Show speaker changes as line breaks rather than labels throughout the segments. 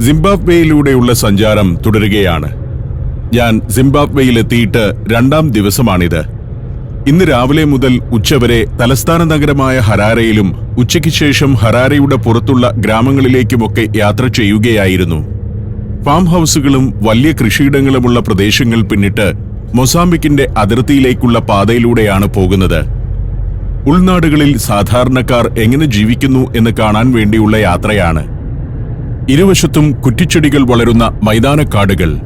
സിംബാബ്വേയിലൂടെയുള്ള സഞ്ചാരം തുടരുകയാണ്. ഞാൻ സിംബാബ്വേയിലെത്തിയിട്ട് രണ്ടാം ദിവസമാണിത്. ഇന്ന് രാവിലെ മുതൽ ഉച്ചവരെ തലസ്ഥാന നഗരമായ ഹരാരയിലും ഉച്ചയ്ക്ക് ശേഷം ഹരാരയുടെ പുറത്തുള്ള ഗ്രാമങ്ങളിലേക്കുമൊക്കെ യാത്ര ചെയ്യുകയായിരുന്നു. ഫാം ഹൗസുകളും വലിയ കൃഷിയിടങ്ങളുമുള്ള പ്രദേശങ്ങൾ പിന്നിട്ട് മൊസാംബിക്കിന്റെ അതിർത്തിയിലേക്കുള്ള പാതയിലൂടെയാണ് പോകുന്നത്. ഉൾനാടുകളിൽ സാധാരണക്കാർ എങ്ങനെ ജീവിക്കുന്നു എന്ന് കാണാൻ വേണ്ടിയുള്ള യാത്രയാണ്. ഇരുവശത്തും കുറ്റിച്ചെടികൾ വളരുന്ന മൈതാനക്കാടുകൾ.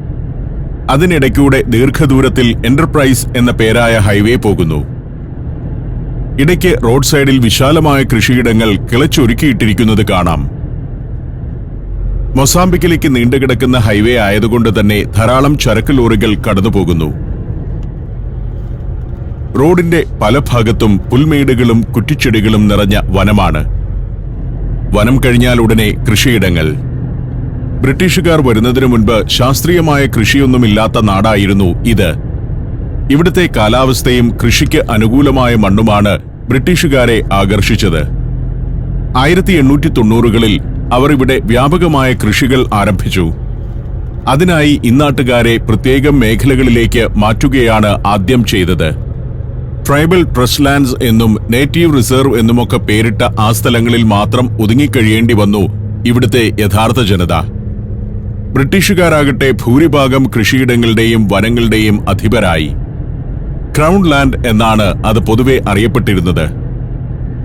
അതിനിടയ്ക്കൂടെ ദീർഘദൂരത്തിൽ എന്റർപ്രൈസ് എന്ന പേരായ ഹൈവേ പോകുന്നു. ഇടയ്ക്ക് റോഡ് സൈഡിൽ വിശാലമായ കൃഷിയിടങ്ങൾ കിളച്ചൊരുക്കിയിട്ടിരിക്കുന്നത് കാണാം. മൊസാംബിക്കിലേക്ക് നീണ്ടുകിടക്കുന്ന ഹൈവേ ആയതുകൊണ്ട് തന്നെ ധാരാളം ചരക്ക് ലോറികൾ കടന്നുപോകുന്നു. റോഡിന്റെ പല ഭാഗത്തും പുൽമേടുകളും കുറ്റിച്ചെടികളും നിറഞ്ഞ വനമാണ്. വനം കഴിഞ്ഞാൽ ഉടനെ കൃഷിയിടങ്ങൾ. ബ്രിട്ടീഷുകാർ വരുന്നതിനു മുൻപ് ശാസ്ത്രീയമായ കൃഷിയൊന്നുമില്ലാത്ത നാടായിരുന്നു ഇത്. ഇവിടുത്തെ കാലാവസ്ഥയും കൃഷിക്ക് അനുകൂലമായ മണ്ണുമാണ് ബ്രിട്ടീഷുകാരെ ആകർഷിച്ചത്. ആയിരത്തി എണ്ണൂറ്റി തൊണ്ണൂറുകളിൽ അവർ ഇവിടെ വ്യാപകമായ കൃഷികൾ ആരംഭിച്ചു. അതിനായി ഇന്നാട്ടുകാരെ പ്രത്യേകം മേഖലകളിലേക്ക് മാറ്റുകയാണ് ആദ്യം ചെയ്തത്. ട്രൈബൽ ട്രസ്റ്റ് ലാൻഡ്സ് എന്നും നേറ്റീവ് റിസർവ് എന്നുമൊക്കെ പേരിട്ട ആ സ്ഥലങ്ങളിൽ മാത്രം ഒതുങ്ങിക്കഴിയേണ്ടി വന്നു ഇവിടുത്തെ യഥാർത്ഥ ജനത. ബ്രിട്ടീഷുകാരാകട്ടെ ഭൂരിഭാഗം കൃഷിയിടങ്ങളുടെയും വനങ്ങളുടെയും അധിപരായി. ക്രൗൺ ലാൻഡ് എന്നാണ് അത് പൊതുവെ അറിയപ്പെട്ടിരുന്നത്.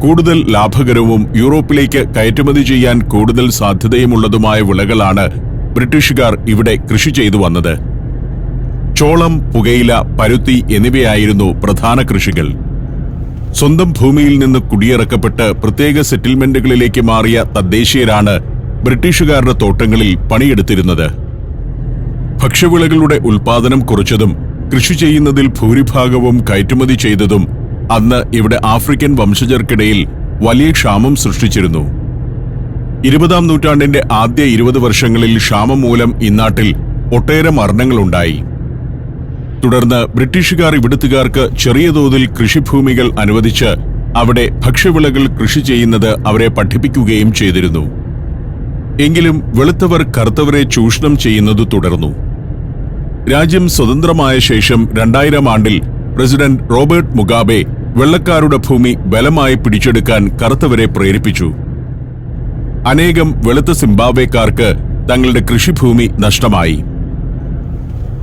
കൂടുതൽ ലാഭകരവും യൂറോപ്പിലേക്ക് കയറ്റുമതി ചെയ്യാൻ കൂടുതൽ സാധ്യതയുമുള്ളതുമായ വിളകളാണ് ബ്രിട്ടീഷുകാർ ഇവിടെ കൃഷി ചെയ്തു വന്നത്. ചോളം പുകയില പരുത്തി എന്നിവയായിരുന്നു പ്രധാന കൃഷികൾ. സ്വന്തം ഭൂമിയിൽ നിന്ന് കുടിയിറക്കപ്പെട്ട് പ്രത്യേക സെറ്റിൽമെന്റുകളിലേക്ക് മാറിയ തദ്ദേശീയരാണ് ബ്രിട്ടീഷുകാരുടെ തോട്ടങ്ങളിൽ പണിയെടുത്തിരുന്നത്. ഭക്ഷ്യവിളകളുടെ ഉൽപാദനം കുറച്ചതും കൃഷി ചെയ്യുന്നതിൽ ഭൂരിഭാഗവും കയറ്റുമതി ചെയ്തതും അന്ന് ഇവിടെ ആഫ്രിക്കൻ വംശജർക്കിടയിൽ വലിയ ക്ഷാമം സൃഷ്ടിച്ചിരുന്നു. ഇരുപതാം നൂറ്റാണ്ടിന്റെ ആദ്യ ഇരുപത് വർഷങ്ങളിൽ ക്ഷാമം മൂലം ഇന്നാട്ടിൽ ഒട്ടേറെ മരണങ്ങളുണ്ടായി. തുടർന്ന് ബ്രിട്ടീഷുകാർ ഇവിടുത്തുകാർക്ക് ചെറിയ തോതിൽ കൃഷിഭൂമികൾ അനുവദിച്ച് അവിടെ ഭക്ഷ്യവിളകൾ കൃഷി ചെയ്യുന്നത് അവരെ പഠിപ്പിക്കുകയും ചെയ്തിരുന്നു. എങ്കിലും വെളുത്തവർ കറുത്തവരെ ചൂഷണം ചെയ്യുന്നത് തുടർന്നു. രാജ്യം സ്വതന്ത്രമായ ശേഷം രണ്ടായിരം ആണ്ടിൽ പ്രസിഡന്റ് റോബർട്ട് മുഗാബെ വെള്ളക്കാരുടെ ഭൂമി ബലമായി പിടിച്ചെടുക്കാൻ കറുത്തവരെ പ്രേരിപ്പിച്ചു. അനേകം വെളുത്ത സിംബാബ്വേക്കാർക്ക് തങ്ങളുടെ കൃഷിഭൂമി നഷ്ടമായി.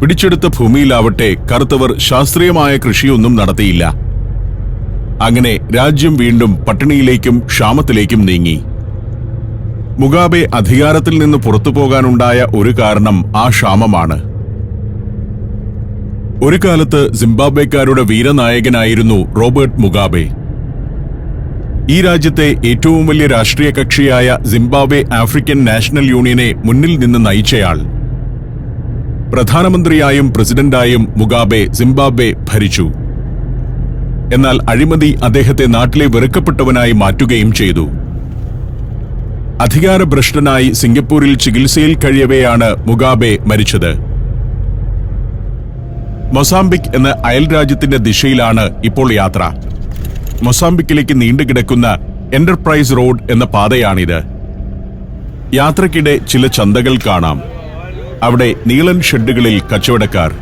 പിടിച്ചെടുത്ത ഭൂമിയിലാവട്ടെ കറുത്തവർ ശാസ്ത്രീയമായ കൃഷിയൊന്നും നടത്തിയില്ല. അങ്ങനെ രാജ്യം വീണ്ടും പട്ടിണിയിലേക്കും ക്ഷാമത്തിലേക്കും നീങ്ങി. മുഗാബെ അധികാരത്തിൽ നിന്ന് പുറത്തു പോകാനുണ്ടായ ഒരു കാരണം ആ ക്ഷാമമാണ്. ഒരു കാലത്ത് സിംബാബ്വേക്കാരുടെ വീരനായകനായിരുന്നു റോബർട്ട് മുഗാബെ. ഈ രാജ്യത്തെ ഏറ്റവും വലിയ രാഷ്ട്രീയ കക്ഷിയായ സിംബാബ്വെ ആഫ്രിക്കൻ നാഷണൽ യൂണിയനെ മുന്നിൽ നിന്ന് നയിച്ചയാൾ. പ്രധാനമന്ത്രിയായും പ്രസിഡന്റായും മുഗാബെ സിംബാബ്വെ ഭരിച്ചു. എന്നാൽ അഴിമതി അദ്ദേഹത്തെ നാട്ടിലെ വെറുക്കപ്പെട്ടവനായി മാറ്റുകയും ചെയ്തു. അധികാരഭ്രഷ്ടനായി സിംഗപ്പൂരിൽ ചികിത്സയിൽ കഴിയവെയാണ് മുഗാബെ മരിച്ചത്. മൊസാംബിക് എന്ന അയൽ രാജ്യത്തിന്റെ ദിശയിലാണ് ഇപ്പോൾ യാത്ര. മൊസാംബിക്കിലേക്ക് നീണ്ടുകിടക്കുന്ന എന്റർപ്രൈസ് റോഡ് എന്ന പാതയാണിത്. യാത്രക്കിടെ ചില ചന്തകൾ കാണാം. അവിടെ നീളൻ ഷെഡുകളിൽ കച്ചവടക്കാർ.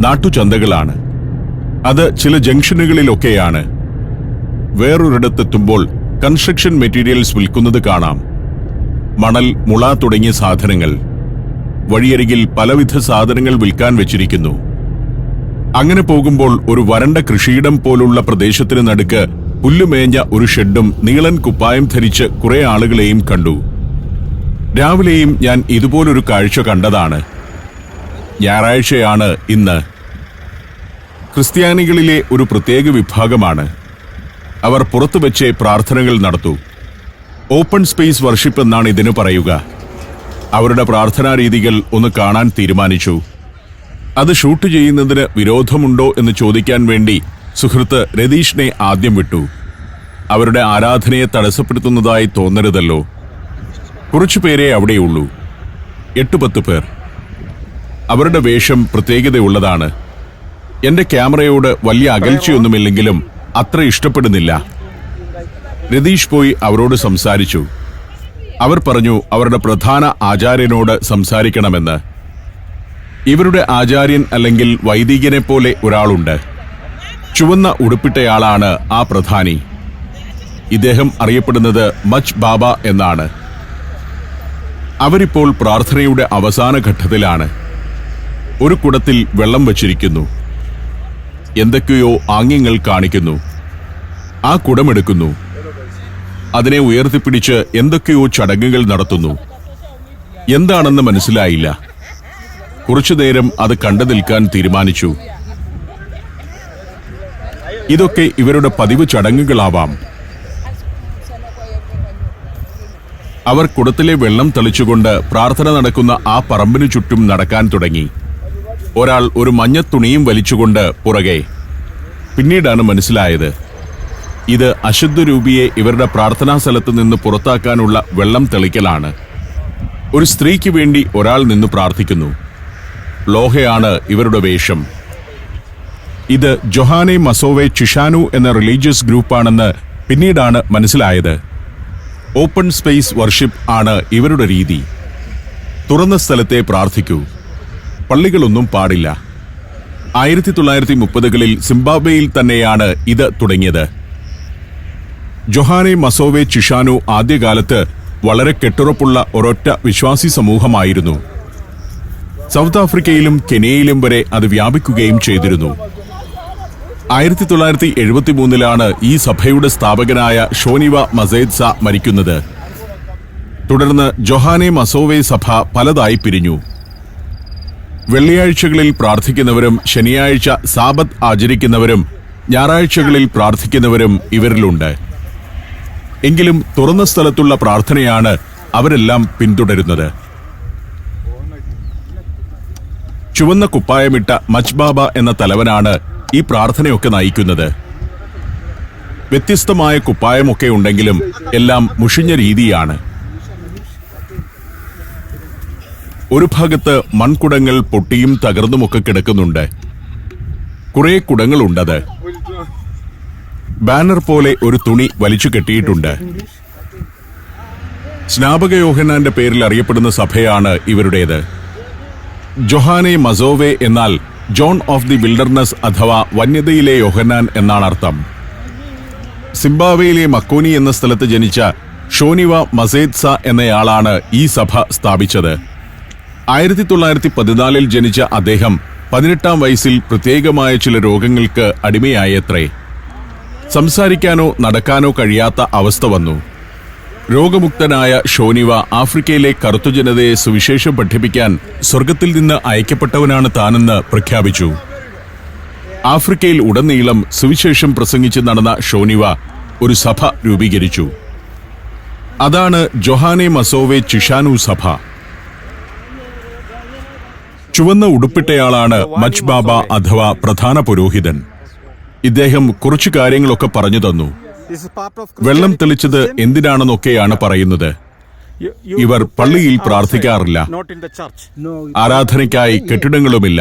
നാട്ടുചന്തകളാണ്. അത് ചില ജംഗ്ഷനുകളിലൊക്കെയാണ്. വേറൊരിടത്തെത്തുമ്പോൾ കൺസ്ട്രക്ഷൻ മെറ്റീരിയൽസ് വിൽക്കുന്നത് കാണാം. മണൽ മുള തുടങ്ങിയ സാധനങ്ങൾ. വഴിയരികിൽ പലവിധ സാധനങ്ങൾ വിൽക്കാൻ വെച്ചിരിക്കുന്നു. അങ്ങനെ പോകുമ്പോൾ ഒരു വരണ്ട കൃഷിയിടം പോലുള്ള പ്രദേശത്തിന് നടുക്ക് പുല്ലുമേഞ്ഞ ഒരു ഷെഡും നീളൻ കുപ്പായം ധരിച്ച് കുറെ ആളുകളെയും കണ്ടു. രാവിലെയും ഞാൻ ഇതുപോലൊരു കാഴ്ച കണ്ടതാണ്. ഞായറാഴ്ചയാണ് ഇന്ന്. ക്രിസ്ത്യാനികളിലെ ഒരു പ്രത്യേക വിഭാഗമാണ്. അവർ പുറത്തു വെച്ച് പ്രാർത്ഥനകൾ നടത്തു. ഓപ്പൺ സ്പേസ് വർഷിപ്പ് എന്നാണ് ഇതിന് പറയുക. അവരുടെ പ്രാർത്ഥനാ രീതികൾ ഒന്ന് കാണാൻ തീരുമാനിച്ചു. അത് ഷൂട്ട് ചെയ്യുന്നതിന് വിരോധമുണ്ടോ എന്ന് ചോദിക്കാൻ വേണ്ടി സുഹൃത്ത് രതീഷിനെ ആദ്യം വിട്ടു. അവരുടെ ആരാധനയെ തടസ്സപ്പെടുത്തുന്നതായി തോന്നരുതല്ലോ. കുറച്ചു പേരെ അവിടെയുള്ളൂ. എട്ട് പത്ത് പേർ. അവരുടെ വേഷം പ്രത്യേകതയുള്ളതാണ്. എന്റെ ക്യാമറയോട് വലിയ അകൽച്ചയൊന്നുമില്ലെങ്കിലും അത്ര ഇഷ്ടപ്പെടുന്നില്ല. രതീഷ് പോയി അവരോട് സംസാരിച്ചു. അവർ പറഞ്ഞു അവരുടെ പ്രധാന ആചാര്യനോട് സംസാരിക്കണമെന്ന്. ഇവരുടെ ആചാര്യൻ അല്ലെങ്കിൽ വൈദികനെ പോലെ ഒരാളുണ്ട്. ചുവന്ന ഉടുപ്പിട്ടയാളാണ് ആ പ്രധാനി. ഇദ്ദേഹം അറിയപ്പെടുന്നത് മച്ച് ബാബ എന്നാണ്. അവരിപ്പോൾ പ്രാർത്ഥനയുടെ അവസാന ഘട്ടത്തിലാണ്. ഒരു കുടത്തിൽ വെള്ളം വച്ചിരിക്കുന്നു. എന്തൊക്കെയോ ആംഗ്യങ്ങൾ കാണിക്കുന്നു. ആ കുടമെടുക്കുന്നു. അതിനെ ഉയർത്തിപ്പിടിച്ച് എന്തൊക്കെയോ ചടങ്ങുകൾ നടത്തുന്നു. എന്താണെന്ന് മനസ്സിലായില്ല. കുറച്ചു നേരം അത് കണ്ടു നിൽക്കാൻ തീരുമാനിച്ചു. ഇതൊക്കെ ഇവരുടെ പതിവ് ചടങ്ങുകളാവാം. അവർ കുടത്തിലെ വെള്ളം തളിച്ചുകൊണ്ട് പ്രാർത്ഥന നടക്കുന്ന ആ പറമ്പിനു ചുറ്റും നടക്കാൻ തുടങ്ങി. ഒരാൾ ഒരു മഞ്ഞ തുണിയും വലിച്ചുകൊണ്ട് പുറകെ. പിന്നീടാണ് മനസ്സിലായത് ഇത് അശുദ്ധരൂപിയെ ഇവരുടെ പ്രാർത്ഥനാ സ്ഥലത്ത് നിന്ന് പുറത്താക്കാനുള്ള വെള്ളം തെളിക്കലാണ്. ഒരു സ്ത്രീക്ക് വേണ്ടി ഒരാൾ നിന്ന് പ്രാർത്ഥിക്കുന്നു. ലോഹയാണ് ഇവരുടെ വേഷം. ഇത് ജൊഹാനെ മസോവെ ചിഷാനു എന്ന റിലീജിയസ് ഗ്രൂപ്പാണെന്ന് പിന്നീടാണ് മനസ്സിലായത്. ഓപ്പൺ സ്പേസ് വർഷിപ്പ് ആണ് ഇവരുടെ രീതി. തുറന്ന സ്ഥലത്തെ പ്രാർത്ഥിക്കൂ. പള്ളികളൊന്നും പാടില്ല. ആയിരത്തി തൊള്ളായിരത്തി മുപ്പതുകളിൽ സിംബാബ്വേയിൽ തന്നെയാണ് ഇത് തുടങ്ങിയത്. ജൊഹാനെ മസോവെ ചിഷാനു ആദ്യകാലത്ത് വളരെ കെട്ടുറപ്പുള്ള ഒരൊറ്റ വിശ്വാസി സമൂഹമായിരുന്നു. സൗത്ത് ആഫ്രിക്കയിലും കെനിയയിലും വരെ അത് വ്യാപിക്കുകയും ചെയ്തിരുന്നു. ആയിരത്തി തൊള്ളായിരത്തി എഴുപത്തി മൂന്നിലാണ് ഈ സഭയുടെ സ്ഥാപകനായ ഷോനിവ മസേദ്സ മരിക്കുന്നത്. തുടർന്ന് ജൊഹാനെ മസോവെ സഭ പലതായി പിരിഞ്ഞു. വെള്ളിയാഴ്ചകളിൽ പ്രാർത്ഥിക്കുന്നവരും ശനിയാഴ്ച സാബത്ത് ആചരിക്കുന്നവരും ഞായറാഴ്ചകളിൽ പ്രാർത്ഥിക്കുന്നവരും ഇവരിലുണ്ട്. എങ്കിലും തുറന്ന സ്ഥലത്തുള്ള പ്രാർത്ഥനയാണ് അവരെല്ലാം പിന്തുടരുന്നത്. ചുവന്ന കുപ്പായമിട്ട മജ്ബാബ എന്ന തലവനാണ് ഈ പ്രാർത്ഥനയൊക്കെ നയിക്കുന്നത്. വ്യത്യസ്തമായ കുപ്പായമൊക്കെ ഉണ്ടെങ്കിലും എല്ലാം മുഷിഞ്ഞ രീതിയാണ്. ഒരു ഭാഗത്ത് മൺകുടങ്ങൾ പൊട്ടിയും തകർന്നുമൊക്കെ കിടക്കുന്നുണ്ട്. കുറെ കുടങ്ങളുണ്ടത്. ബാനർ പോലെ ഒരു തുണി വലിച്ചു കെട്ടിയിട്ടുണ്ട്. സ്നാപക യോഹനാന്റെ പേരിൽ അറിയപ്പെടുന്ന സഭയാണ് ഇവരുടേത്. ജൊഹാനെ മസോവെ എന്നാൽ ജോൺ ഓഫ് ദി വിൽഡർനെസ് അഥവാ വന്യതയിലെ യോഹനാൻ എന്നാണ് അർത്ഥം. സിംബാവയിലെ മക്കോനി എന്ന സ്ഥലത്ത് ജനിച്ച ഷോനിവ മസേദ്സ എന്നയാളാണ് ഈ സഭ സ്ഥാപിച്ചത്. ആയിരത്തി തൊള്ളായിരത്തി പതിനാലിൽ ജനിച്ച അദ്ദേഹം പതിനെട്ടാം വയസ്സിൽ പ്രത്യേകമായ ചില രോഗങ്ങൾക്ക് അടിമയായത്രേ. സംസാരിക്കാനോ നടക്കാനോ കഴിയാത്ത അവസ്ഥ വന്നു. രോഗമുക്തനായ ഷോനിവ ആഫ്രിക്കയിലെ കറുത്തു ജനതയെ സുവിശേഷം പഠിപ്പിക്കാൻ സ്വർഗത്തിൽ നിന്ന് അയക്കപ്പെട്ടവനാണ് താനെന്ന് പ്രഖ്യാപിച്ചു. ആഫ്രിക്കയിൽ ഉടനീളം സുവിശേഷം പ്രസംഗിച്ച് നടന്ന ഷോനിവ ഒരു സഭ രൂപീകരിച്ചു. അതാണ് ജൊഹാനെ മസോവെ ചിഷാനു സഭ. ചുവന്ന ഉടുപ്പിട്ടയാളാണ് മജ് ബാബ അഥവാ പ്രധാന പുരോഹിതൻ ഇദ്ദേഹം കുറച്ചു കാര്യങ്ങളൊക്കെ പറഞ്ഞു തന്നു വെള്ളം തെളിച്ചത് എന്തിനാണെന്നൊക്കെയാണ് പറയുന്നത് ഇവർ പള്ളിയിൽ പ്രാർത്ഥിക്കാറില്ല. ആരാധനയ്ക്കായി കെട്ടിടങ്ങളുമില്ല.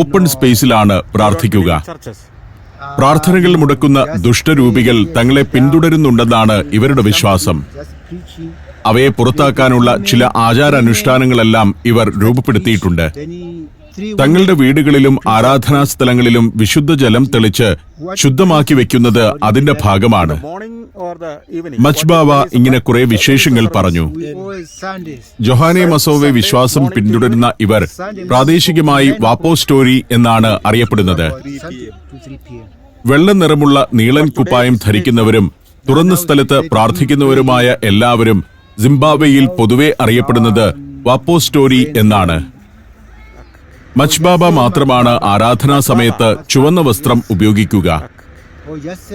ഓപ്പൺ സ്പേസിലാണ് പ്രാർത്ഥിക്കുക. പ്രാർത്ഥനകൾ മുടക്കുന്ന ദുഷ്ടരൂപികൾ തങ്ങളെ പിന്തുടരുന്നുണ്ടെന്നാണ് ഇവരുടെ വിശ്വാസം അവയെ പുറത്താക്കാനുള്ള ചില ആചാരാനുഷ്ഠാനങ്ങളെല്ലാം ഇവർ രൂപപ്പെടുത്തിയിട്ടുണ്ട്. തങ്ങളുടെ വീടുകളിലും ആരാധനാ സ്ഥലങ്ങളിലും വിശുദ്ധ ജലം തെളിച്ച് ശുദ്ധമാക്കി വെക്കുന്നത് അതിന്റെ ഭാഗമാണ്. മച്ബാവ ഇങ്ങനെ കുറെ വിശേഷങ്ങൾ പറഞ്ഞു. ജൊഹാനെ മസോവെ വിശ്വാസം പിന്തുടരുന്ന ഇവർ പ്രാദേശികമായി വാപ്പോ സ്റ്റോറി എന്നാണ് അറിയപ്പെടുന്നത്. വെള്ള നിറമുള്ള നീളൻ കുപ്പായം ധരിക്കുന്നവരും തുറന്ന സ്ഥലത്ത് പ്രാർത്ഥിക്കുന്നവരുമായ എല്ലാവരും സിംബാബ്വേയിൽ പൊതുവെ അറിയപ്പെടുന്നത് വാപ്പോ സ്റ്റോറി എന്നാണ്. മച്ബാബ മാത്രമാണ് ആരാധനാ സമയത്ത് ചുവന്ന വസ്ത്രം ഉപയോഗിക്കുക.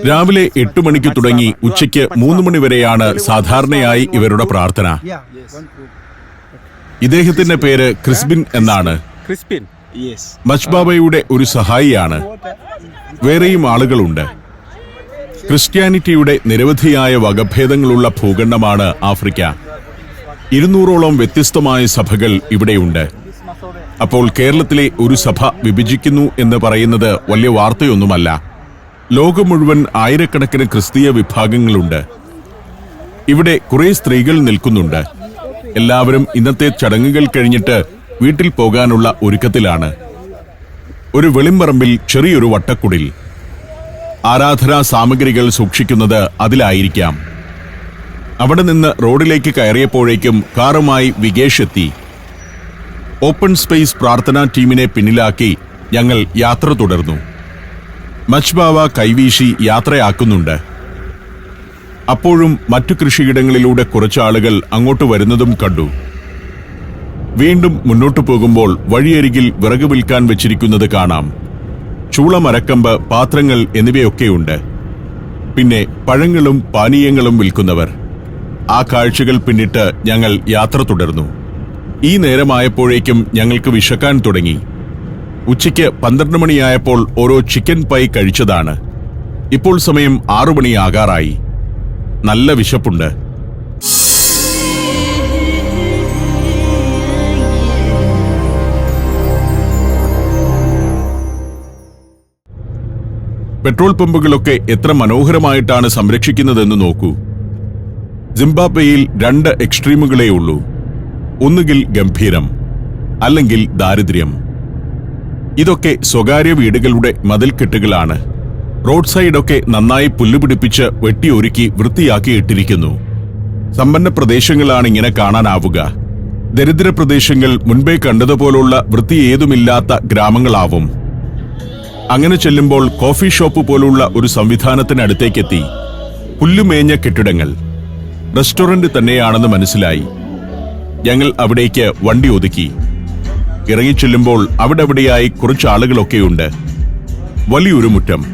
രാവിലെ എട്ട് മണിക്ക് തുടങ്ങി ഉച്ചയ്ക്ക് മൂന്ന് മണി വരെയാണ് സാധാരണയായി ഇവരുടെ പ്രാർത്ഥന. ഇദ്ദേഹത്തിന്റെ പേര് ക്രിസ്ബിൻ എന്നാണ്.
മച്ച്ബാബയുടെ
മച്ബാബയുടെ ഒരു സഹായിയാണ്. വേറെയും ആളുകളുണ്ട്. ക്രിസ്ത്യാനിറ്റിയുടെ നിരവധിയായ വകഭേദങ്ങളുള്ള ഭൂഖണ്ഡമാണ് ആഫ്രിക്ക. ഇരുന്നൂറോളം വ്യത്യസ്തമായ സഭകൾ ഇവിടെയുണ്ട്. അപ്പോൾ കേരളത്തിലെ ഒരു സഭ വിഭജിക്കുന്നു എന്ന് പറയുന്നത് വലിയ വാർത്തയൊന്നുമല്ല. ലോകം മുഴുവൻ ആയിരക്കണക്കിന് ക്രിസ്തീയ വിഭാഗങ്ങളുണ്ട്. ഇവിടെ കുറേ സ്ത്രീകൾ നിൽക്കുന്നുണ്ട്. എല്ലാവരും ഇന്നത്തെ ചടങ്ങുകൾ കഴിഞ്ഞിട്ട് വീട്ടിൽ പോകാനുള്ള ഒരുക്കത്തിലാണ്. ഒരു വെളിമ്പറമ്പിൽ ചെറിയൊരു വട്ടക്കുടിൽ. ആരാധനാ സാമഗ്രികൾ സൂക്ഷിക്കുന്നത് അതിലായിരിക്കാം. അവിടെ നിന്ന് റോഡിലേക്ക് കയറിയപ്പോഴേക്കും കാറുമായി വികേഷ് എത്തി. ഓപ്പൺ സ്പേസ് പ്രാർത്ഥനാ ടീമിനെ പിന്നിലാക്കി ഞങ്ങൾ യാത്ര തുടർന്നു. മച്ച്ബാവ കൈവീശി യാത്രയാക്കുന്നുണ്ട്. അപ്പോഴും മറ്റു കൃഷിയിടങ്ങളിലൂടെ കുറച്ചാളുകൾ അങ്ങോട്ട് വരുന്നതും കണ്ടു. വീണ്ടും മുന്നോട്ടു പോകുമ്പോൾ വഴിയരികിൽ വിറക് വിൽക്കാൻ വെച്ചിരിക്കുന്നത് കാണാം. ചൂളമരക്കമ്പ് പാത്രങ്ങൾ എന്നിവയൊക്കെയുണ്ട്. പിന്നെ പഴങ്ങളും പാനീയങ്ങളും വിൽക്കുന്നവർ. ആ കാഴ്ചകൾ പിന്നിട്ട് ഞങ്ങൾ യാത്ര തുടർന്നു. ഈ നേരമായപ്പോഴേക്കും ഞങ്ങൾക്ക് വിശക്കാൻ തുടങ്ങി. ഉച്ചയ്ക്ക് പന്ത്രണ്ട് മണിയായപ്പോൾ ഓരോ ചിക്കൻ പൈ കഴിച്ചതാണ്. ഇപ്പോൾ സമയം ആറു മണിയാകാറായി. നല്ല വിശപ്പുണ്ട്. പെട്രോൾ പമ്പുകളൊക്കെ എത്ര മനോഹരമായിട്ടാണ് സംരക്ഷിക്കുന്നതെന്ന് നോക്കൂ. സിംബാബ്വേയിൽ രണ്ട് എക്സ്ട്രീമുകളേ ഉള്ളൂ. ഒന്നുകിൽ ഗംഭീരം അല്ലെങ്കിൽ ദാരിദ്ര്യം. ഇതൊക്കെ സ്വകാര്യ വീടുകളുടെ മതിൽക്കെട്ടുകളാണ്. റോഡ് സൈഡൊക്കെ നന്നായി പുല്ലുപിടിപ്പിച്ച് വെട്ടിയൊരുക്കി വൃത്തിയാക്കിയിട്ടിരിക്കുന്നു. സമ്പന്ന പ്രദേശങ്ങളാണ് ഇങ്ങനെ കാണാനാവുക. ദരിദ്ര പ്രദേശങ്ങൾ മുൻപേ കണ്ടതുപോലുള്ള വൃത്തിയേതുമില്ലാത്ത ഗ്രാമങ്ങളാവും. അങ്ങനെ ചെല്ലുമ്പോൾ കോഫി ഷോപ്പ് പോലുള്ള ഒരു സംവിധാനത്തിനടുത്തേക്കെത്തി പുല്ലുമേഞ്ഞ കെട്ടിടങ്ങൾ. റെസ്റ്റോറന്റ് തന്നെയാണെന്ന് മനസ്സിലായി. ഞങ്ങൾ അവിടേക്ക് വണ്ടി ഒതുക്കി. ഇറങ്ങിച്ചെല്ലുമ്പോൾ അവിടെ അവിടെയായി കുറച്ച് ആളുകളൊക്കെയുണ്ട്. വലിയൊരു മുറ്റം.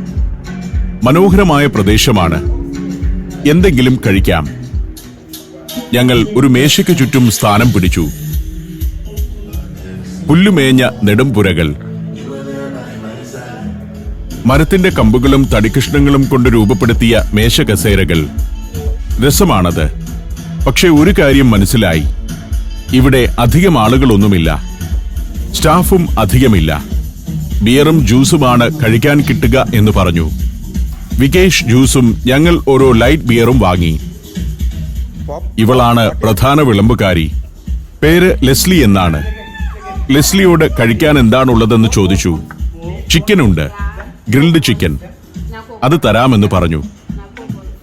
മനോഹരമായ പ്രദേശമാണ്. എന്തെങ്കിലും കഴിക്കാം. ഞങ്ങൾ ഒരു മേശയ്ക്ക് ചുറ്റും സ്ഥാനം പിടിച്ചു. പുല്ലുമേഞ്ഞ നെടുംപുരകൾ. മരത്തിന്റെ കമ്പുകളും തടിക്കഷ്ണങ്ങളും കൊണ്ട് രൂപപ്പെടുത്തിയ മേശകസേരകൾ. രസമാണത്. പക്ഷെ ഒരു കാര്യം മനസ്സിലായി. ഇവിടെ അധികം ആളുകളൊന്നുമില്ല. സ്റ്റാഫും അധികമില്ല. ബിയറും ജ്യൂസുമാണ് കഴിക്കാൻ കിട്ടുക എന്ന് പറഞ്ഞു. വികേഷ് ജ്യൂസും ഞങ്ങൾ ഓരോ ലൈറ്റ് ബിയറും വാങ്ങി. ഇവളാണ് പ്രധാന വിളമ്പുകാരി. പേര് ലെസ്ലി എന്നാണ്. ലെസ്ലിയോട് കഴിക്കാൻ എന്താണുള്ളതെന്ന് ചോദിച്ചു. ചിക്കൻ ഉണ്ട് ഗ്രിൽഡ് ചിക്കൻ. അത് തരാമെന്ന് പറഞ്ഞു.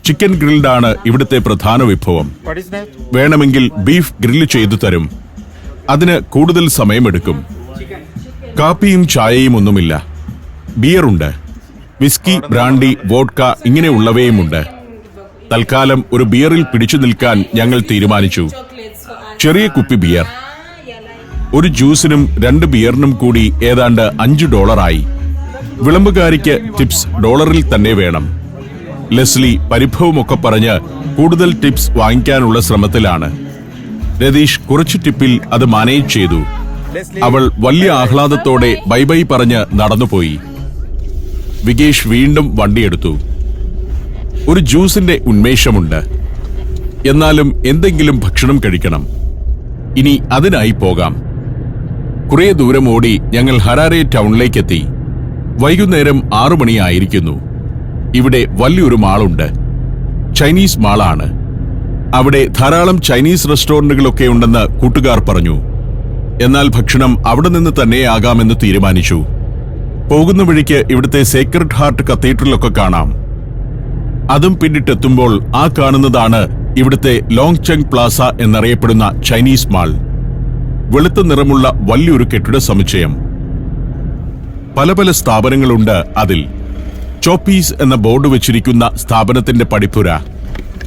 ചിക്കൻ ഗ്രിൽഡ് ആണ് ഇവിടുത്തെ പ്രധാന വിഭവം? വേണമെങ്കിൽ ബീഫ് ഗ്രില്ല് ചെയ്തു തരും. അതിന് കൂടുതൽ സമയമെടുക്കും. കാപ്പിയും ചായയും ഒന്നുമില്ല. ബിയറുണ്ട് വിസ്കി ബ്രാണ്ടി വോഡ്ക ഇങ്ങനെയുള്ളവയുമുണ്ട് തൽക്കാലം ഒരു ബിയറിൽ പിടിച്ചു നിൽക്കാൻ ഞങ്ങൾ തീരുമാനിച്ചു. ചെറിയ കുപ്പി ബിയർ. ഒരു ജ്യൂസിനും രണ്ട് ബിയറിനും കൂടി ഏതാണ്ട് അഞ്ച് ഡോളറായി. വിളമ്പുകാരിക്ക് ടിപ്സ് ഡോളറിൽ തന്നെ വേണം. ലെസ്ലി പരിഭവമൊക്കെ പറഞ്ഞ് കൂടുതൽ ടിപ്സ് വാങ്ങിക്കാനുള്ള ശ്രമത്തിലാണ്. രതീഷ് കുറച്ച് ടിപ്പിൽ അത് മാനേജ് ചെയ്തു. അവൾ വലിയ ആഹ്ലാദത്തോടെ ബൈ ബൈ പറഞ്ഞ് നടന്നുപോയി. വികേഷ് വീണ്ടും വണ്ടിയെടുത്തു ഒരു ജ്യൂസിന്റെ ഉന്മേഷമുണ്ട്. എന്നാലും എന്തെങ്കിലും ഭക്ഷണം കഴിക്കണം. ഇനി അതിനായി പോകാം. കുറേ ദൂരം ഓടി ഞങ്ങൾ ഹരാരെ ടൗണിലേക്കെത്തി വൈകുന്നേരം ആറു മണിയായിരിക്കുന്നു. ഇവിടെ വലിയൊരു മാളുണ്ട്. ചൈനീസ് മാളാണ്. അവിടെ ധാരാളം ചൈനീസ് റെസ്റ്റോറന്റുകളൊക്കെ ഉണ്ടെന്ന് കൂട്ടുകാർ പറഞ്ഞു. എന്നാൽ ഭക്ഷണം അവിടെ നിന്ന് തന്നെയാകാമെന്ന് തീരുമാനിച്ചു. പോകുന്ന വഴിക്ക് ഇവിടുത്തെ സേക്രഡ് ഹാർട്ട് കത്തീഡ്രലൊക്കെ കാണാം. അതും പിന്നിട്ടെത്തുമ്പോൾ ആ കാണുന്നതാണ് ഇവിടുത്തെ ലോങ് ചങ് പ്ലാസ എന്നറിയപ്പെടുന്ന ചൈനീസ് മാൾ. വെളുത്ത നിറമുള്ള വലിയൊരു കെട്ടിട സമുച്ചയം. പല പല സ്ഥാപനങ്ങളുണ്ട് അതിൽ. ചോപ്പീസ് എന്ന ബോർഡ് വെച്ചിരിക്കുന്ന സ്ഥാപനത്തിന്റെ പടിപ്പുര.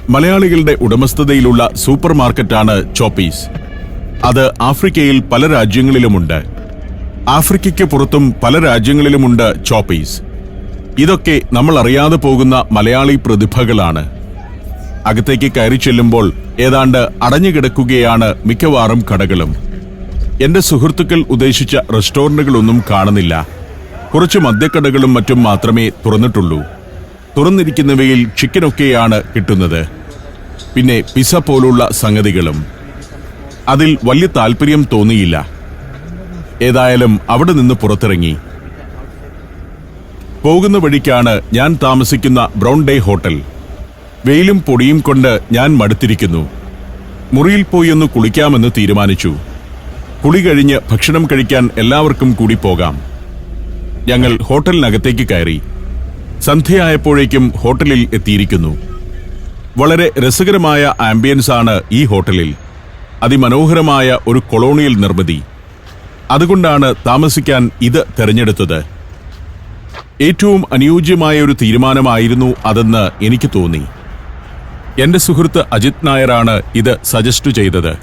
മലയാളികളുടെ ഉടമസ്ഥതയിലുള്ള സൂപ്പർ മാർക്കറ്റാണ് ചോപ്പീസ്. അത് ആഫ്രിക്കയിൽ പല രാജ്യങ്ങളിലുമുണ്ട്. ആഫ്രിക്കയ്ക്ക് പുറത്തും പല രാജ്യങ്ങളിലുമുണ്ട് ചോപ്പീസ്. ഇതൊക്കെ നമ്മൾ അറിയാതെ പോകുന്ന മലയാളി പ്രതിഭകളാണ്. അകത്തേക്ക് കയറി ചെല്ലുമ്പോൾ ഏതാണ്ട് അടഞ്ഞുകിടക്കുകയാണ് മിക്കവാറും കടകളും. എന്റെ സുഹൃത്തുക്കൾ ഉദ്ദേശിച്ച റെസ്റ്റോറന്റുകളൊന്നും കാണുന്നില്ല. കുറച്ച് മദ്യക്കടകളും മറ്റും മാത്രമേ തുറന്നിട്ടുള്ളൂ. തുറന്നിരിക്കുന്നവയിൽ ചിക്കനൊക്കെയാണ് കിട്ടുന്നത്. പിന്നെ പിസ പോലുള്ള സംഗതികളും. അതിൽ വലിയ താല്പര്യം തോന്നിയില്ല. ഏതായാലും അവിടെ നിന്ന് പുറത്തിറങ്ങി. പോകുന്ന വഴിക്കാണ് ഞാൻ താമസിക്കുന്ന ബ്രൗൺ ഡേ ഹോട്ടൽ. വെയിലും പൊടിയും കൊണ്ട് ഞാൻ മടുത്തിരിക്കുന്നു. മുറിയിൽ പോയി ഒന്ന് കുളിക്കാമെന്ന് തീരുമാനിച്ചു. കുളി കഴിഞ്ഞ് ഭക്ഷണം കഴിക്കാൻ എല്ലാവർക്കും കൂടി പോകാം. ഞങ്ങൾ ഹോട്ടലിനകത്തേക്ക് കയറി. സന്ധ്യയായപ്പോഴേക്കും ഹോട്ടലിൽ എത്തിയിരിക്കുന്നു. വളരെ രസകരമായ ആംബിയൻസ് ആണ് ഈ ഹോട്ടലിൽ. അതിമനോഹരമായ ഒരു കൊളോണിയൽ നിർമ്മിതി. അതുകൊണ്ടാണ് താമസിക്കാൻ ഇത് തെരഞ്ഞെടുത്തത്. ഏറ്റവും അനുയോജ്യമായ ഒരു തീരുമാനമായിരുന്നു അതെന്ന് എനിക്ക് തോന്നി. എന്റെ സുഹൃത്ത് അജിത് നായരാണ് ഇത് സജസ്റ്റ് ചെയ്തത്.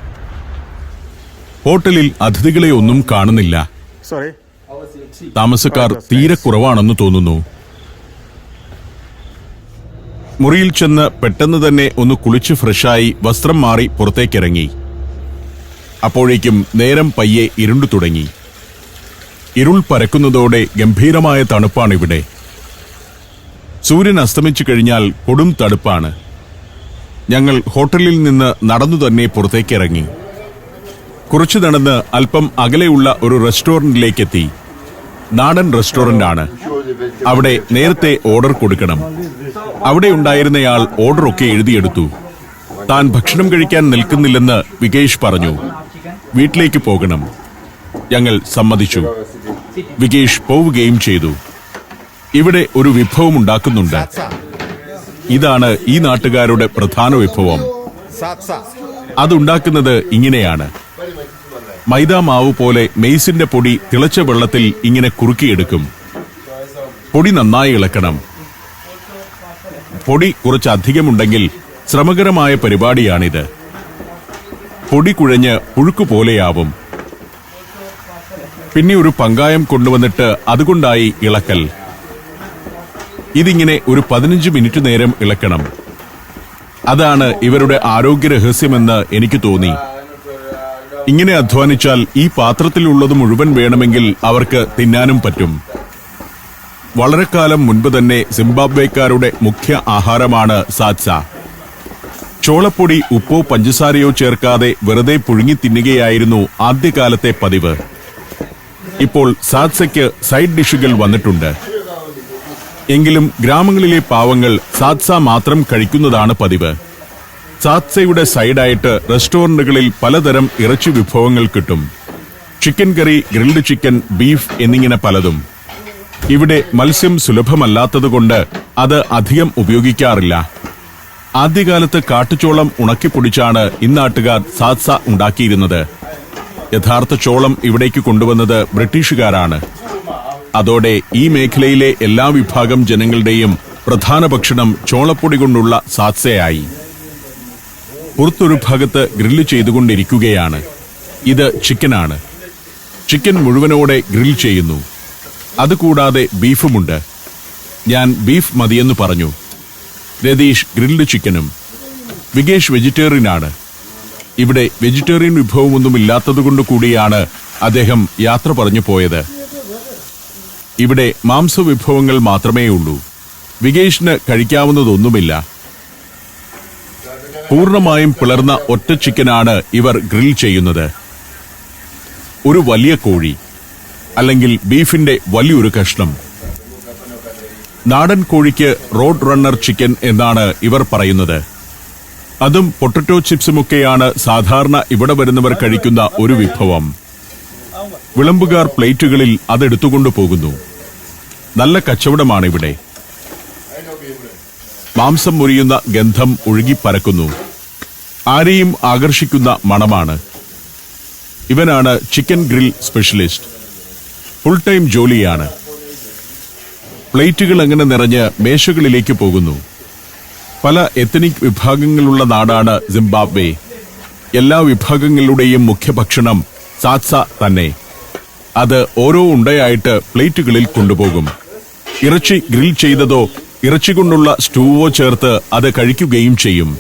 ഹോട്ടലിൽ അതിഥികളെ ഒന്നും കാണുന്നില്ല.
Sorry.
താമസക്കാർ തീരെ കുറവാണെന്ന് തോന്നുന്നു. മുറിയിൽ ചെന്ന് പെട്ടെന്ന് തന്നെ ഒന്ന് കുളിച്ച് ഫ്രഷായി വസ്ത്രം മാറി പുറത്തേക്കിറങ്ങി. അപ്പോഴേക്കും നേരം പയ്യെ ഇരുണ്ടു തുടങ്ങി. ഇരുൾ പരക്കുന്നതോടെ ഗംഭീരമായ തണുപ്പാണിവിടെ. സൂര്യൻ അസ്തമിച്ചു കഴിഞ്ഞാൽ കൊടും തണുപ്പാണ്. ഞങ്ങൾ ഹോട്ടലിൽ നിന്ന് നടന്നു തന്നെ പുറത്തേക്കിറങ്ങി. കുറച്ചു നടന്ന് അല്പം അകലെയുള്ള ഒരു റെസ്റ്റോറന്റിലേക്കെത്തി. നാടൻ റെസ്റ്റോറന്റ് ആണ് അവിടെ നേരത്തെ ഓർഡർ കൊടുക്കണം. അവിടെ ഉണ്ടായിരുന്നയാൾ ഓർഡർ ഒക്കെ എഴുതിയെടുത്തു. താൻ ഭക്ഷണം കഴിക്കാൻ നിൽക്കുന്നില്ലെന്ന് വികേഷ് പറഞ്ഞു. വീട്ടിലേക്ക് പോകണം. ഞങ്ങൾ സമ്മതിച്ചു. വികേഷ് പോവുകയും ചെയ്തു. ഇവിടെ ഒരു വിഭവം ഉണ്ടാക്കുന്നുണ്ട്. ഇതാണ് ഈ നാട്ടുകാരുടെ പ്രധാന വിഭവം. അതുണ്ടാക്കുന്നത് ഇങ്ങനെയാണ്. മൈദാ മാവ് പോലെ മെയ്സിന്റെ പൊടി തിളച്ച വെള്ളത്തിൽ ഇങ്ങനെ കുറുക്കിയെടുക്കും. പൊടി നന്നായി ഇളക്കണം. പൊടി കുറച്ച് അധികമുണ്ടെങ്കിൽ ശ്രമകരമായ പരിപാടിയാണിത്. പൊടി കുഴഞ്ഞ് പുഴുക്കു പോലെയാവും. പിന്നെ ഒരു പങ്കായം കൊണ്ടുവന്നിട്ട് അതുകൊണ്ടായി ഇളക്കൽ. ഇതിങ്ങനെ ഒരു പതിനഞ്ച് മിനിറ്റ് നേരം ഇളക്കണം. അതാണ് ഇവരുടെ ആരോഗ്യ രഹസ്യമെന്ന് എനിക്ക് തോന്നി. ഇങ്ങനെ അധ്വാനിച്ചാൽ ഈ പാത്രത്തിലുള്ളത് മുഴുവൻ വേണമെങ്കിൽ അവർക്ക് തിന്നാനും പറ്റും. വളരെ കാലം മുൻപ് തന്നെ സിംബാബ്വേക്കാരുടെ മുഖ്യ ആഹാരമാണ് സാത്സ. ചോളപ്പൊടി ഉപ്പോ പഞ്ചസാരയോ ചേർക്കാതെ വെറുതെ പുഴുങ്ങി തിന്നുകയായിരുന്നു ആദ്യകാലത്തെ പതിവ്. ഇപ്പോൾ സാത്സയ്ക്ക് സൈഡ് ഡിഷുകൾ വന്നിട്ടുണ്ട്. എങ്കിലും ഗ്രാമങ്ങളിലെ പാവങ്ങൾ സാത്സ മാത്രം കഴിക്കുന്നതാണ് പതിവ്. സാത്സയുടെ സൈഡായിട്ട് റെസ്റ്റോറന്റുകളിൽ പലതരം ഇറച്ചി വിഭവങ്ങൾ കിട്ടും. Chicken curry grilled chicken beef എന്നിങ്ങനെ പലതും. ഇവിടെ മത്സ്യം സുലഭമല്ലാത്തതുകൊണ്ട് അത് അധികം ഉപയോഗിക്കാറില്ല. ആദ്യകാലത്ത് കാട്ടുചോളം ഉണക്കിപ്പൊടിച്ചാണ് ഇന്നാട്ടുകാർ സാത്സ ഉണ്ടാക്കിയിരുന്നത്. യഥാർത്ഥ ചോളം ഇവിടേക്ക് കൊണ്ടുവന്നത് ബ്രിട്ടീഷുകാരാണ്. അതോടെ ഈ മേഖലയിലെ എല്ലാ വിഭാഗം ജനങ്ങളുടെയും പ്രധാന ഭക്ഷണം ചോളപ്പൊടി കൊണ്ടുള്ള സാത്സയായി. പുറത്തൊരു ഭാഗത്ത് ഗ്രില്ല് ചെയ്തുകൊണ്ടിരിക്കുകയാണ്. ഇത് ചിക്കനാണ്. ചിക്കൻ മുഴുവനോടെ ഗ്രിൽ ചെയ്യുന്നു. അതുകൂടാതെ ബീഫുമുണ്ട്. ഞാൻ ബീഫ് മതിയെന്ന് പറഞ്ഞു. രതീഷ് ഗ്രിൽഡ് ചിക്കനും. വികേഷ് വെജിറ്റേറിയനാണ്. ഇവിടെ വെജിറ്റേറിയൻ വിഭവമൊന്നും ഇല്ലാത്തതുകൊണ്ട് കൂടിയാണ് അദ്ദേഹം യാത്ര പറഞ്ഞു പോയത്. ഇവിടെ മാംസവിഭവങ്ങൾ മാത്രമേ ഉള്ളൂ വികേഷിന് കഴിക്കാവുന്നതൊന്നുമില്ല. പൂർണമായും പിളർന്ന ഒറ്റ ചിക്കനാണ് ഇവർ ഗ്രിൽ ചെയ്യുന്നത്. ഒരു വലിയ കോഴി അല്ലെങ്കിൽ ബീഫിന്റെ വലിയൊരു കഷ്ണം. നാടൻ കോഴിക്ക് റോഡ് റണ്ണർ ചിക്കൻ എന്നാണ് ഇവർ പറയുന്നത്. അതും പൊട്ടറ്റോ ചിപ്സുമൊക്കെയാണ് സാധാരണ ഇവിടെ വരുന്നവർ കഴിക്കുന്ന ഒരു വിഭവം. വിളമ്പുകാർ പ്ലേറ്റുകളിൽ അതെടുത്തുകൊണ്ടു പോകുന്നു നല്ല കച്ചവടമാണ് ഇവിടെ മാംസം മുറിയുന്ന ഗന്ധം ഒഴുകിപ്പരക്കുന്നു ആരെയും ആകർഷിക്കുന്ന മണമാണ്. ഇവനാണ് chicken grill specialist. Full time ജോലിയാണ്. പ്ലേറ്റുകൾ അങ്ങനെ നിറഞ്ഞ് മേശകളിലേക്ക് പോകുന്നു. പല എത്തനിക് വിഭാഗങ്ങളുള്ള നാടാണ് സിംബാബ്വെ. എല്ലാ വിഭാഗങ്ങളുടെയും മുഖ്യഭക്ഷണം സാത്സ തന്നെ. അത് ഓരോ ഉണ്ടയായിട്ട് പ്ലേറ്റുകളിൽ കൊണ്ടുപോകും. ഇറച്ചി ഗ്രിൽ ചെയ്തതോ ഇറച്ചി കൊണ്ടുള്ള സ്റ്റൂവോ ചേർത്ത് അത് കഴിക്കുകയും ചെയ്യും.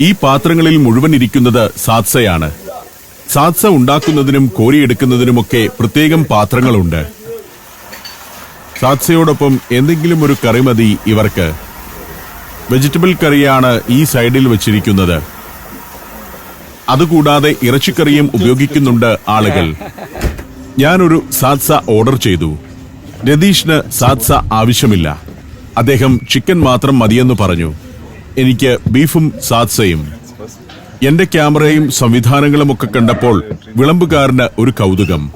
ഈ പാത്രങ്ങളിൽ മുഴുവൻ ഇരിക്കുന്നത് സാത്സയാണ്. സാത്സ ഉണ്ടാക്കുന്നതിനും കോരിയെടുക്കുന്നതിനുമൊക്കെ പ്രത്യേകം പാത്രങ്ങളുണ്ട്. സാത്സയോടൊപ്പം എന്തെങ്കിലും ഒരു കറി മതി ഇവർക്ക്. വെജിറ്റബിൾ കറിയാണ് ഈ സൈഡിൽ വെച്ചിരിക്കുന്നത്. അതുകൂടാതെ ഇറച്ചിക്കറിയും ഉപയോഗിക്കുന്നുണ്ട് ആളുകൾ. ഞാനൊരു സാത്സ ഓർഡർ ചെയ്തു. രതീഷിന് സാത്സ ആവശ്യമില്ല. അദ്ദേഹം ചിക്കൻ മാത്രം മതിയെന്ന് പറഞ്ഞു. എനിക്ക് ബീഫും സാത്സയും. എന്റെ ക്യാമറയും സംവിധാനങ്ങളും ഒക്കെ കണ്ടപ്പോൾ വിളമ്പുകാരന് ഒരു കൗതുകം.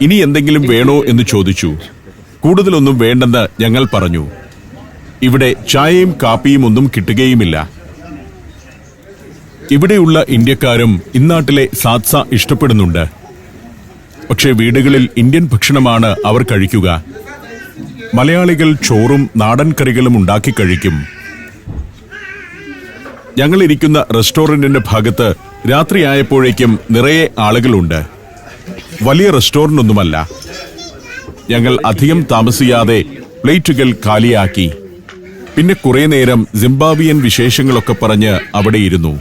ഇനി എന്തെങ്കിലും വേണോ എന്ന് ചോദിച്ചു. കൂടുതലൊന്നും വേണ്ടെന്ന് ഞങ്ങൾ പറഞ്ഞു. ഇവിടെ ചായയും കാപ്പിയും ഒന്നും കിട്ടുകയുമില്ല. ഇവിടെയുള്ള ഇന്ത്യക്കാരും ഇന്നാട്ടിലെ സാത്സ ഇഷ്ടപ്പെടുന്നുണ്ട്. പക്ഷേ വീടുകളിൽ ഇന്ത്യൻ ഭക്ഷണമാണ് അവർ കഴിക്കുക. മലയാളികൾ ചോറും നാടൻ കറികളും ഉണ്ടാക്കി കഴിക്കും. ഞങ്ങൾ ഇരിക്കുന്ന റെസ്റ്റോറന്റിന്റെ ഭാഗത്ത് രാത്രിയായപ്പോഴേക്കും നിറയെ ആളുകളുണ്ട്. വലിയ റെസ്റ്റോറന്റ് ഒന്നുമല്ല ഞങ്ങൾ അധികം താമസിയാതെ പ്ലേറ്റുകൾ കാലിയാക്കി. പിന്നെ കുറേ നേരം സിംബാബിയൻ വിശേഷങ്ങളൊക്കെ പറഞ്ഞ് അവിടെ ഇരുന്നു